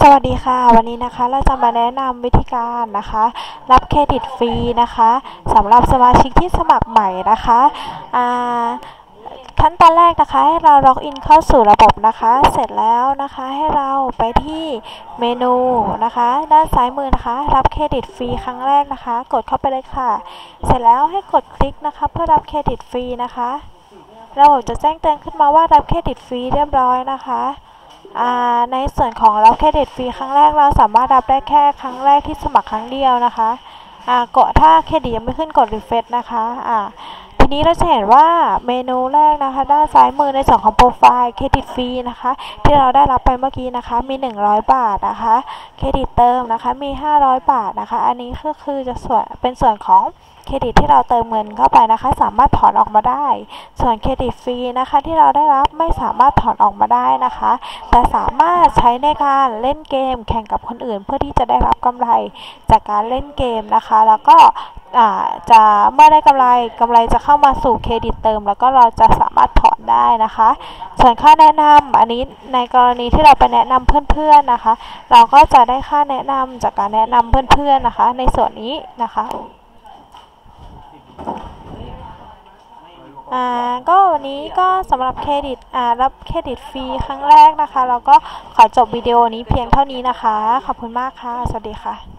สวัสดีค่ะ วันนี้นะคะเราจะมาแนะนำวิธีการนะคะ รับเครดิตฟรีนะคะสำหรับสมาชิกที่สมัครใหม่นะคะขั้นตอนแรกนะคะ ให้เราล็อกอินเข้าสู่ระบบนะคะ เสร็จแล้วนะคะให้เราไปที่เมนูนะคะ ด้านซ้ายมือนะคะ รับเครดิตฟรีครั้งแรกนะคะ กดเข้าไปเลยค่ะ เสร็จแล้วให้กดคลิกนะคะ เพื่อรับเครดิตฟรีนะคะระบบจะแจ้งเตือนขึ้นมาว่ารับเครดิตฟรีเรียบร้อยนะคะ ในส่วนของรับเครดิตฟรีครั้งแรกเราสามารถรับได้แค่ครั้งแรกที่สมัครครั้งเดียวนะคะกดถ้าเครดิตยังไม่ขึ้นกดรีเฟซนะคะทีนี้เราจะเห็นว่าเมนูแรกนะคะ ด้านซ้ายมือในส่วนของโปรไฟล์เครดิตฟรีนะคะ ที่เราได้รับไปเมื่อกี้นะคะมี 100 บาทนะคะ เครดิตเติมนะคะมี 500 บาทนะคะ อันนี้ก็คือจะส่วนเป็นส่วนของเครดิตที่เราเติมเงินเข้าไปนะคะ สามารถถอนออกมาได้ ส่วนเครดิตฟรีนะคะที่เราได้รับไม่สามารถถอนออกมาได้นะคะ แต่สามารถใช้ในการเล่นเกมแข่งกับคนอื่น เพื่อที่จะได้รับกำไรจากการเล่นเกมนะคะ แล้วก็ จะเมื่อได้กำไรกำไรจะเข้ามาสู่เครดิตเติม แล้วก็เราจะสามารถถอนได้นะคะ ส่วนค่าแนะนำอันนี้ในกรณีที่เราไปแนะนำเพื่อนๆนะคะ เราก็จะได้ค่าแนะนำจากการแนะนำเพื่อนๆนะคะ ในส่วนนี้นะคะอ่าก็วันนี้ก็สำหรับเครดิตอ่ารับเครดิตฟรีครั้งแรกนะคะ เราก็ขอจบวิดีโอนี้เพียงเท่านี้นะคะ ขอบคุณมากค่ะ สวัสดีค่ะ